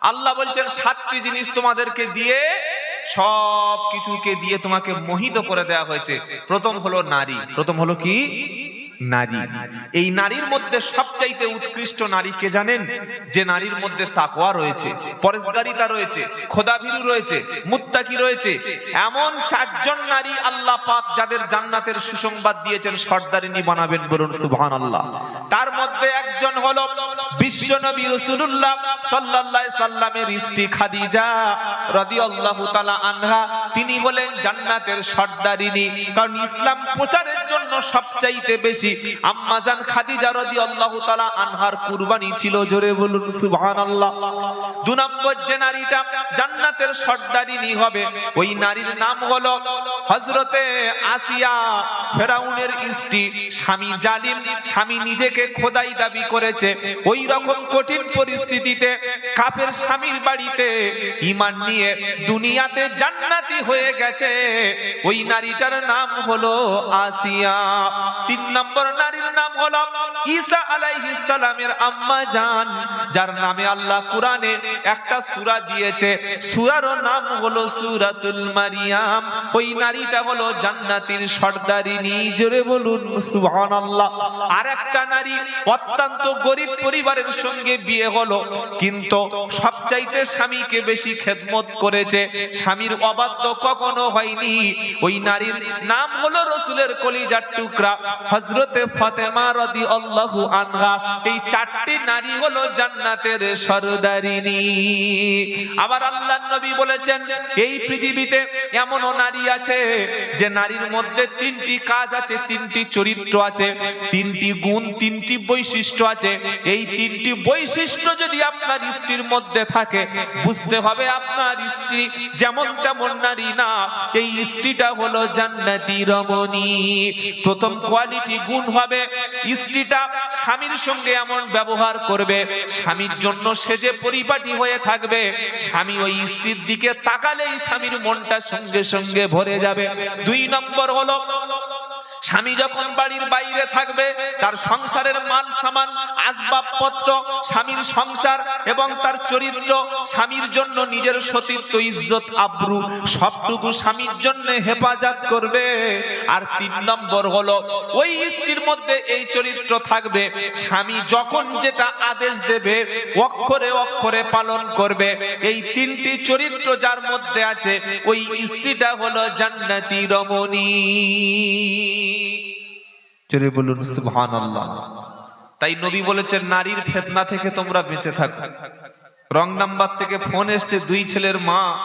আল্লাহ বলছেন, সাতটি জিনিস তোমাদেরকে দিয়ে সব কিছুকে দিয়ে তোমাকে মোহিত করে দেয়া হয়েছে। প্রথম হলো নারী। প্রথম হলো কি? নারী। এই নারীর মধ্যে সবচাইতে উৎকৃষ্ট নারী কে জানেন? যে নারীর মধ্যে তাকওয়া রয়েছে পরেশগারিতা রয়েছে, খোদাভীরু রয়েছে, মুত্তাকি রয়েছে। এমন চারজন নারী আল্লাহ পাক যাদের জান্নাতের সুসংবাদ দিয়েছেন, সর্দারিনী বানাবেন বলুন সুবহানাল্লাহ। তার মধ্যে একজন হলো বিশ্ব নবী রাসূলুল্লাহ সাল্লাল্লাহু সাল্লামের স্ত্রী খাদিজা রাদিয়াল্লাহু তাআলা আনহা। তিনি হলেন জান্নাতের সর্দারিনী। কারণ ইসলাম প্রচারের জন্য সবচাইতে বেশি আম্মাজান খাদিজা রাদিয়াল্লাহু তাআলা আনহার কুরবানি ছিল, জোরে বলুন, সুবহানাল্লাহ। দু নম্বর যে নারীটা জান্নাতের সর্দারিনী হবে, ওই নারীর নাম হলো হযরতে আসিয়া ফেরাউনের স্ত্রী, স্বামী জালিম, স্বামী নিজেকে খোদাই দাবি করেছে। ওই রকম কঠিন পরিস্থিতিতে কাফের স্বামীর বাড়িতে ইমান নিয়ে দুনিয়াতে জান্নাতি হয়ে গেছে। ওই নারীটার নাম হলো আসিয়া। তিন নম্বর নারীর নাম হলো ঈসা আলাইহিস সালামের আম্মা জান, যার নামে আল্লাহ কোরআনে একটা সূরা দিয়েছে। সূরার নাম হলো সূরাতুল মারিয়াম। ওই নারীটা হলো জান্নাতের সর্দারিনী, জোরে বলুন, সুবহানাল্লাহ। আর একটা নারী অত্যন্ত গরিব পরিবারের সঙ্গে বিয়ে হলো, কিন্তু সবচাইতে স্বামীকে বেশি খেদমত করেছে। স্বামীর অবাধ্য কখনো হয়নি। ওই নারীর নাম হলো রসুলের কলিজার টুকরা। হজরতে ফাতেমা রদি আল্লাহু আনহা, এই চারটি নারী হলো জান্নাতের সরদারিনী। আবার আল্লাহ নবী বলেছেন, এই পৃথিবীতে এমনও নারী আছে যে নারীর মধ্যে তিনটি কাজ আছে, তিনটি চরিত্র আছে, তিনটি গুণ, তিনটি বৈশিষ্ট্য আছে। এই তিনটি বৈশিষ্ট্য যদি আপনার স্ত্রীর মধ্যে থাকে, বুঝতে হবে আপনার স্ত্রী যেমন তেমন নারী না। এই স্ত্রীটা হলো জান্নাতি রমণী। প্রথম কোয়ালিটি গুণ হবে? স্ত্রীটা স্বামীর সঙ্গে এমন ব্যবহার করবে, স্বামীর জন্য সে যে পরিপাটি হয়ে থাকবে, স্বামী ওই স্ত্রীর দিকে তাকালেই স্বামীর মনটা সঙ্গে সঙ্গে ভরে যাবে। দুই নম্বর হলো স্বামী যখন বাড়ির বাইরে থাকবে, তার সংসারের মাল সামান, আসবাবপত্র, স্বামীর সংসার এবং তার চরিত্র, স্বামীর জন্য নিজের সতীত্ব ইজ্জত, আব্রু, সবটুকু স্বামীর জন্য হেফাজত করবে। আর তিন নম্বর হলো, ওই স্ত্রীর মধ্যে এই চরিত্র থাকবে, স্বামী যখন যেটা আদেশ দেবে, অক্ষরে অক্ষরে পালন করবে। এই তিনটি চরিত্র যার মধ্যে আছে, ওই স্ত্রীটা হলো জান্নাতি রমণী। জোরে বলুন, সুবহানাল্লাহ। তাই নবী বলেছেন, নারীর ফেতনা থেকে তোমরা বেঁচে থাকো। রং নাম্বার থেকে ফোন এসছে, দুই ছেলের মা।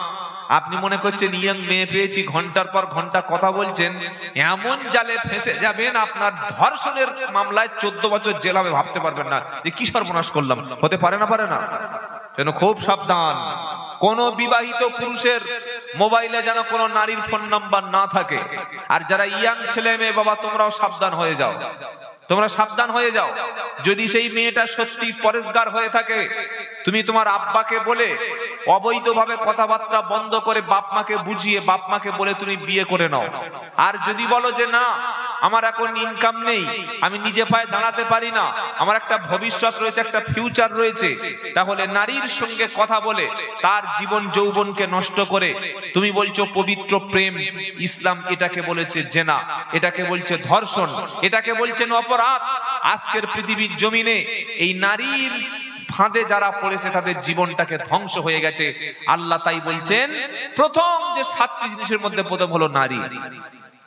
আপনি মনে করছেন, ইয়াং মেয়ে পেয়েছি, ঘণ্টার পর ঘণ্টা কথা বলছেন। এমন জালে ফেসে যাবেন, আপনার ধর্ষণের মামলায় চোদ্দ বছর জেল হবে, ভাবতে পারবেন না। যে কি সর্বনাশ করলাম, হতে পারে না পারে না। যেন খুব সাবধান। কোন বিবাহিত পুরুষের মোবাইলে যেন কোন নারীর ফোন নাম্বার না থাকে। আর যারা ইয়াং ছেলে মেয়ে, বাবা, তোমরাও সাবধান হয়ে যাও। তোমরা সাবধান হয়ে যাও। যদি সেই মেয়েটা সত্যি পরেশগার হয়ে থাকে, তুমি তোমার আব্বাকে বলে অবৈধভাবে কথাবার্তা বন্ধ করে বাপ মাকে বুঝিয়ে বাপ মাকে বলে তুমি বিয়ে করে নাও। আর যদি বলো যে না আমার এখন ইনকাম নেই, আমি নিজে পায়ে দাঁড়াতে পারি না। আমার একটা ভবিষ্যৎ রয়েছে, একটা ফিউচার রয়েছে। তাহলে নারীর সঙ্গে কথা বলে, তার জীবন যৌবনকে নষ্ট করে। তুমি বলছো পবিত্র প্রেম, ইসলাম এটাকে বলেছে জেনা, এটাকে বলছে ধর্ষণ, এটাকে বলছেন অপরাধ। আজকের পৃথিবীর জমিনে এই নারীর ফাঁদে যারা পড়েছে, তাদের জীবনটাকে ধ্বংস হয়ে গেছে। আল্লাহ তাই বলছেন, প্রথম যে সাতটি জিনিসের মধ্যে প্রথম হলো নারী।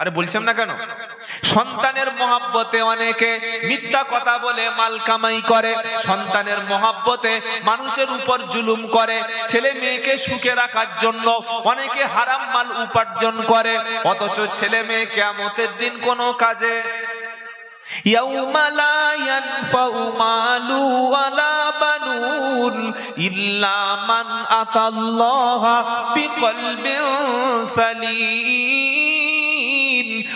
আরে বলছেন না কেন সন্তানের মহাব্বতে অনেকে মিথ্যা কথা বলে মাল কামাই করে সন্তানের মহাব্বতে মানুষের উপর জুলুম করে ছেলে মেয়েকে সুখে রাখার জন্য অনেকে হারাম মাল উপার্জন করে অথচ ছেলে মেয়ে কেমতের দিন কোনো কাজে يوم لا ينفع مال ولا بنون إلا من أتى الله بقلب سليم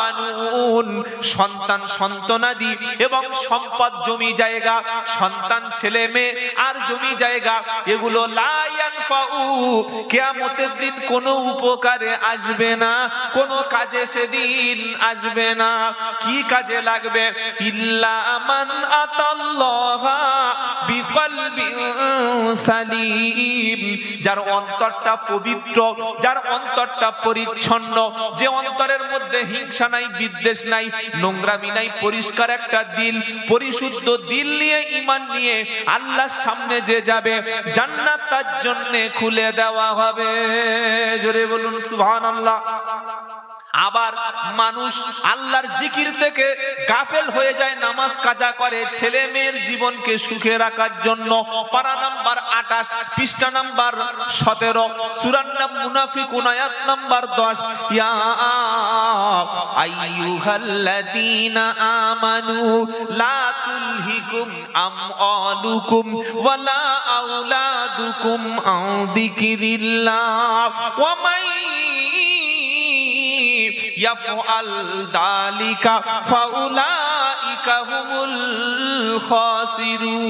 বানুন। সন্তান সন্তানাদি এবং সম্পদ জমি জায়গা, সন্তান ছেলে মেয়ে আর জমি জায়গা, এগুলো কিয়ামতের দিন কোনো উপকারে আসবে না, কোনো কাজে সেদিন আসবে না। কি কাজে লাগবে? ইল্লা মান আতাল্লাহা বিকলবিন যার অন্তরটা পবিত্র, যার অন্তরটা পরিচ্ছন্ন, যে অন্তরের মধ্যে হিংসা নাই, বিদ্বেষ নাই, নোংরামি নাই, পরিষ্কার একটা দিল, পরিশুদ্ধ দিল নিয়ে ইমান নিয়ে আল্লাহর সামনে যে যাবে, জান্নাত তার জন্য খুলে দেওয়া হবে। জোরে বলুন, সুবহানাল্লাহ। আবার মানুষ আল্লাহর জিকির থেকে গাফেল হয়ে যায়, নামাজ কাজা করে, ছেলে মেয়ের জীবনকে সুখে রাখার জন্য। পারা নাম্বার আটাশ পৃষ্ঠা নাম্বার সতেরো সুরান নাম মুনাফিকুন, আয়াত নাম্বার দশ। ইয়া আইয়ুহাল্লাযীনা আমানু, লা তুলহিকুম আমওয়ালুকুম ওয়ালা আওলাদুকুম আন ওয়া মান ইয়াফআল দালিকা ফাউলাইকা হুমুল খাসিরুন।